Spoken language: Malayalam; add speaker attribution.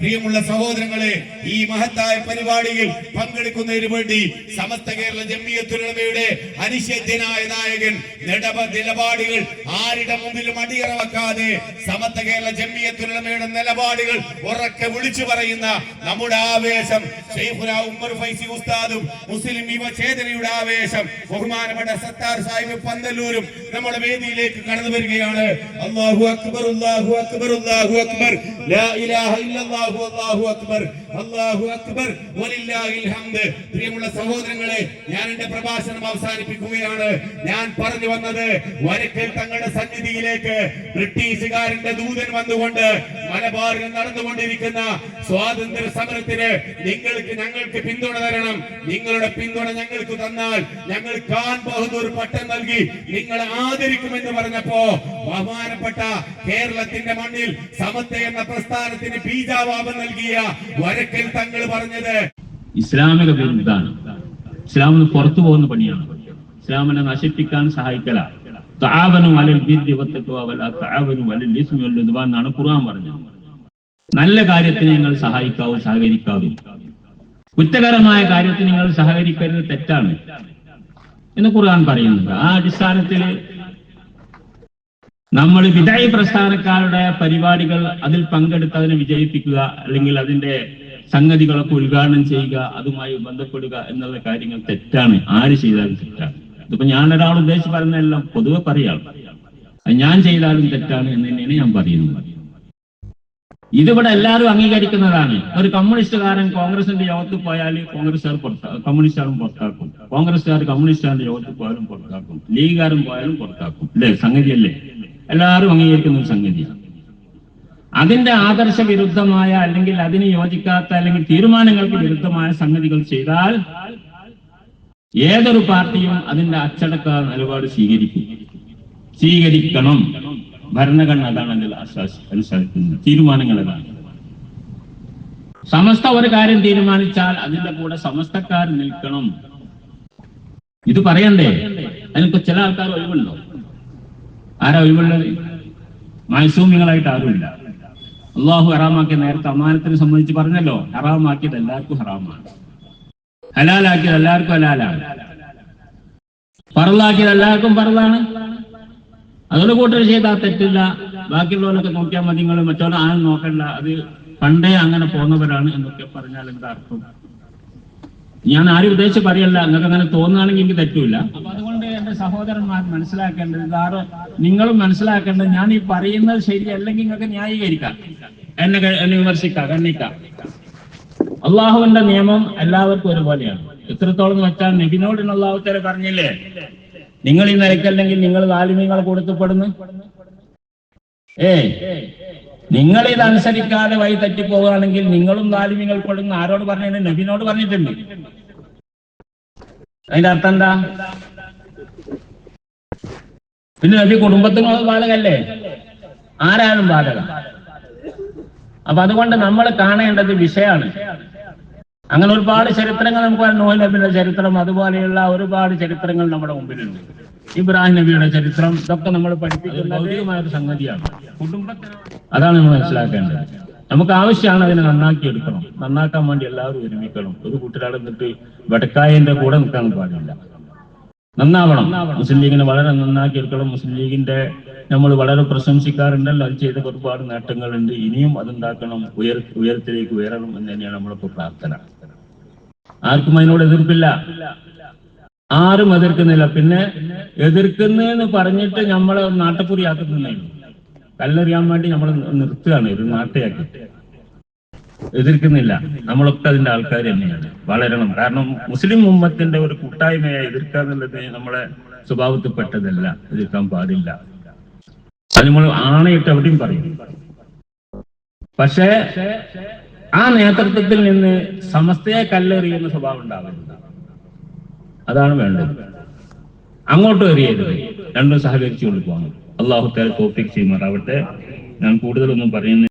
Speaker 1: പ്രിയമുള്ള സഹോദരങ്ങളെ ഈ മഹത്തായ പരിപാടിയിൽ പങ്കെടുക്കുന്നതിന് വേണ്ടി സമസ്ത കേരള ജമ്മിയത്തുലമയുടെ അനിഷേധ്യനായ നായകൻ നിലപാടുകൾ ആരുടെ മുമ്പിലും അടിയറ വെക്കാതെ സമസ്ത കേരള ജമ്മിയത്തുലമയുടെ നിലപാടുകൾ ഉറക്കെ വിളിച്ചു പറയുന്ന നമ്മുടെ ആവേശം ഉമ്മർ ഫൈസി ഉസ്താദും മുസ്ലിം യുവചേതനയുടെ ആവേശം ബഹുമാനപ്പെട്ട സത്താർ സാഹിബ് പന്തല്ലൂരും നമ്മുടെ വേദിയിലേക്ക് കടന്നു വരികയാണ്. അള്ളാഹു അക്ബർ അല്ലാഹു അക്ബർ അല്ലാഹു അക്ബർ. ലാ ഇലാഹ അല്ലാഹു അക്ബർ അല്ലാഹു അക്ബർ വലില്ലാഹിൽ ഹംദ്. പ്രിയമുള്ള സഹോദരങ്ങളെ ഞാൻ എന്റെ പ്രഭാഷണം അവസാനിപ്പിക്കുകയാണ്. ഞാൻ പറഞ്ഞു വന്നത് വരക്കൽ തങ്ങളുടെ സന്നിധിയിലേക്ക് ബ്രിട്ടീഷുകാരന്റെ ദൂതൻ വന്നുകൊണ്ട് മലബാറിൽ നടന്നുകൊണ്ടിരിക്കുന്ന സ്വാതന്ത്ര്യ സമരത്തിന് നിങ്ങൾക്ക് ഞങ്ങൾക്ക് പിന്തുണ തരണം. നിങ്ങളുടെ പിന്തുണ ഞങ്ങൾക്ക് തന്നാൽ ഞങ്ങൾ ഖാൻ ബഹദൂർ പട്ടം നൽകി നിങ്ങളെ ആദരിക്കുമെന്ന് പറഞ്ഞപ്പോ ബഹുമാനപ്പെട്ട കേരളത്തിന്റെ മണ്ണിൽ സമത്വ എന്ന പ്രസ്ഥാനത്തിന് ബീജാവാപം നൽകിയ വരക്കൽ തങ്ങൾ പറഞ്ഞത്.
Speaker 2: ഇസ്ലാമിക വിരുദ്ധാണ് ഇസ്ലാമിന് പുറത്തു പോകുന്ന പണിയാണ്. ഇസ്ലാമിനെ നശിപ്പിക്കാൻ സഹായിക്കല എന്നാണ് ഖുർആൻ പറഞ്ഞത്. നല്ല കാര്യത്തിന് നിങ്ങൾ സഹായിക്കാവൂ സഹകരിക്കാവൂ. കുറ്റകരമായ കാര്യത്തിന് നിങ്ങൾ സഹകരിക്കരുത് തെറ്റാണ്. എന്ന് ഖുർആൻ പറയുന്നുണ്ട്. ആ അടിസ്ഥാനത്തിൽ നമ്മൾ വിദായി പ്രസ്ഥാനക്കാരുടെ പരിപാടികൾ അതിൽ പങ്കെടുത്ത് അതിനെ വിജയിപ്പിക്കുക അല്ലെങ്കിൽ അതിന്റെ സംഗതികളൊക്കെ ഉദ്ഘാടനം ചെയ്യുക അതുമായി ബന്ധപ്പെടുക എന്നുള്ള കാര്യങ്ങൾ തെറ്റാണ്. ആര് ചെയ്താലും തെറ്റാണ്. ഇതിപ്പോ ഞാൻ ഒരാൾ ഉദ്ദേശിച്ച് പറയുന്നതെല്ലാം പൊതുവെ പറയാം. അത് ഞാൻ ചെയ്താലും തെറ്റാണ് എന്ന് തന്നെയാണ് ഞാൻ പറയുന്നത്. ഇതിവിടെ എല്ലാവരും അംഗീകരിക്കുന്നതാണ്. ഒരു കമ്മ്യൂണിസ്റ്റുകാരൻ കോൺഗ്രസിന്റെ യോഗത്തിൽ പോയാൽ കോൺഗ്രസ്സുകാർ പുറത്താ കമ്മ്യൂണിസ്റ്റുകാരും പുറത്താക്കും. കോൺഗ്രസ്സുകാർ കമ്മ്യൂണിസ്റ്റുകാരുടെ യോഗത്തിൽ പോയാലും പുറത്താക്കും. ലീഗുകാരും പോയാലും പുറത്താക്കും. അല്ലേ? എല്ലാവരും അംഗീകരിക്കുന്ന ഒരു സംഗതിയാണ്. അതിന്റെ ആദർശ വിരുദ്ധമായ അല്ലെങ്കിൽ അതിന് യോജിക്കാത്ത അല്ലെങ്കിൽ തീരുമാനങ്ങൾക്ക് വിരുദ്ധമായ സംഗതികൾ ചെയ്താൽ ഏതൊരു പാർട്ടിയും അതിന്റെ അച്ചടക്ക നിലപാട് സ്വീകരിക്കും. സ്വീകരിക്കണം. ഭരണഘടന അതാണ് അതിൽ അനുശാസിക്കുന്നത് തീരുമാനങ്ങൾ അതാണ്. സമസ്ത ഒരു കാര്യം തീരുമാനിച്ചാൽ അതിന്റെ കൂടെ സമസ്തക്കാർ നിൽക്കണം. ഇത് പറയണ്ടേ? അതിനിപ്പോ ചില ആൾക്കാർ ഒഴിവുണ്ടോ? ആരാ ഒഴിവുള്ളത്? മത്സൂമികളായിട്ട് ആരുമില്ല. അള്ളാഹു ഹറാമാക്കിയ നേരത്തെ അമാനത്തിനെ സംബന്ധിച്ച് പറഞ്ഞല്ലോ. ഹറാമാക്കിയത് എല്ലാവർക്കും ഹറാമാണ്. ഹലാലാക്കിയത് എല്ലാവർക്കും ഹലാലാണ്. പറലാക്കിയത് എല്ലാവർക്കും പറലാണ് അതുകൊണ്ട് കൂട്ടർ ചെയ്താൽ തെറ്റില്ല. ബാക്കിയുള്ളവരൊക്കെ നോക്കിയാൽ മതി. നിങ്ങൾ മറ്റോ ആരും നോക്കണ്ട. അത് പണ്ടേ അങ്ങനെ പോകുന്നവരാണ് എന്നൊക്കെ പറഞ്ഞാൽ എന്താ അർത്ഥം? ഞാൻ ആരും ഉദ്ദേശിച്ച് പറയല്ല. നിങ്ങൾക്ക് അങ്ങനെ തോന്നുകയാണെങ്കിൽ എനിക്ക് തെറ്റൂല. അപ്പൊ അതുകൊണ്ട് എന്റെ സഹോദരന്മാർ മനസ്സിലാക്കേണ്ടത് ഇതാറ് നിങ്ങളും മനസ്സിലാക്കേണ്ടത് ഞാൻ ഈ പറയുന്നത് ശരിയല്ലെങ്കിൽ നിങ്ങൾക്ക് ന്യായീകരിക്കാം. എന്നെ എന്നെ വിമർശിക്കാം. ഖണ്ഡിക്കാം. അള്ളാഹുവിന്റെ നിയമം എല്ലാവർക്കും ഒരുപോലെയാണ്. എത്രത്തോളം വെച്ചാൽ നബിനോട് അള്ളാഹുത്തര പറഞ്ഞില്ലേ? നിങ്ങൾ ഈ നിലയ്ക്കല്ലെങ്കിൽ നിങ്ങൾ താലിമ്യങ്ങൾ കൊടുത്തപ്പെടുന്നു ഏ നിങ്ങൾ ഇതനുസരിക്കാതെ വഴി തെറ്റിപ്പോവുകയാണെങ്കിൽ നിങ്ങളും താലിമ്യങ്ങൾ കൊടുക്കുന്ന ആരോട് പറഞ്ഞു നബിനോട് പറഞ്ഞിട്ടുണ്ട്. അതിന്റെ അർത്ഥം എന്താ? പിന്നെ നബി കുടുംബത്തിനുള്ള ബാധകല്ലേ ആരാലും ബാധക അപ്പൊ അതുകൊണ്ട് നമ്മൾ കാണേണ്ടത് വിഷയമാണ്. അങ്ങനെ ഒരുപാട് ചരിത്രങ്ങൾ നമുക്ക്. നോഹ് നബിയുടെ ചരിത്രം അതുപോലെയുള്ള ഒരുപാട് ചരിത്രങ്ങൾ നമ്മുടെ മുമ്പിലുണ്ട്. ഇബ്രാഹിം നബിയുടെ ചരിത്രം ഇതൊക്കെ നമ്മൾ പഠിപ്പിക്കുന്ന ഭൗതികമായ ഒരു സംഗതിയാണ്. കുടുംബത്തിന് അതാണ് നമ്മൾ മനസ്സിലാക്കേണ്ടത്. നമുക്ക് ആവശ്യമാണ് അതിനെ നന്നാക്കി എടുക്കണം. നന്നാക്കാൻ വേണ്ടി എല്ലാവരും ഒരുമിക്കണം. ഒരു കൂട്ടരാട് നിന്നിട്ട് വടക്കായന്റെ കൂടെ നിൽക്കാൻ പാടില്ല. നന്നാവണം. മുസ്ലിം ലീഗിനെ വളരെ നന്നാക്കി എടുക്കണം. മുസ്ലിം ലീഗിന്റെ നമ്മൾ വളരെ പ്രശംസിക്കാറുണ്ടല്ലോ. അത് ചെയ്ത ഒരുപാട് നേട്ടങ്ങളുണ്ട്. ഇനിയും അതുണ്ടാക്കണം ഉയർ ഉയരത്തിലേക്ക് ഉയരണം എന്ന് തന്നെയാണ് നമ്മളിപ്പോ പ്രാർത്ഥന. ആർക്കും അതിനോട് എതിർപ്പില്ല. ആരും എതിർക്കുന്നില്ല. പിന്നെ എതിർക്കുന്നെന്ന് പറഞ്ഞിട്ട് നമ്മളെ നാട്ടപ്പുരിയാക്കുന്നില്ല കല്ലെറിയാൻ വേണ്ടി നമ്മൾ നിർത്തുകയാണ് ഒരു നാട്ടയാക്കി എതിർക്കുന്നില്ല. നമ്മളൊക്കെ അതിന്റെ ആൾക്കാർ തന്നെയാണ്. വളരണം. കാരണം മുസ്ലിം ഉമ്മത്തിന്റെ ഒരു കൂട്ടായ്മയെ എതിർക്കുക എന്നുള്ളത് നമ്മളെ സ്വഭാവത്തിൽപ്പെട്ടതല്ല എതിർക്കാൻ പാടില്ല. അത് നമ്മൾ ആണയിട്ട് എവിടെയും പറയും. പക്ഷേ ആ നേതൃത്വത്തിൽ നിന്ന് സമസ്തയെ കല്ലെറിയുന്ന സ്വഭാവം ഉണ്ടാവരുത്. അതാണ് വേണ്ടത്. അങ്ങോട്ടും എറിയരുത് രണ്ടും സഹകരിച്ചുകൊണ്ട് പോകണം. അള്ളാഹു തല തോപ്പിക് ചെയ്യുമാറാവട്ടെ. ഞാൻ കൂടുതലൊന്നും പറയുന്നില്ല.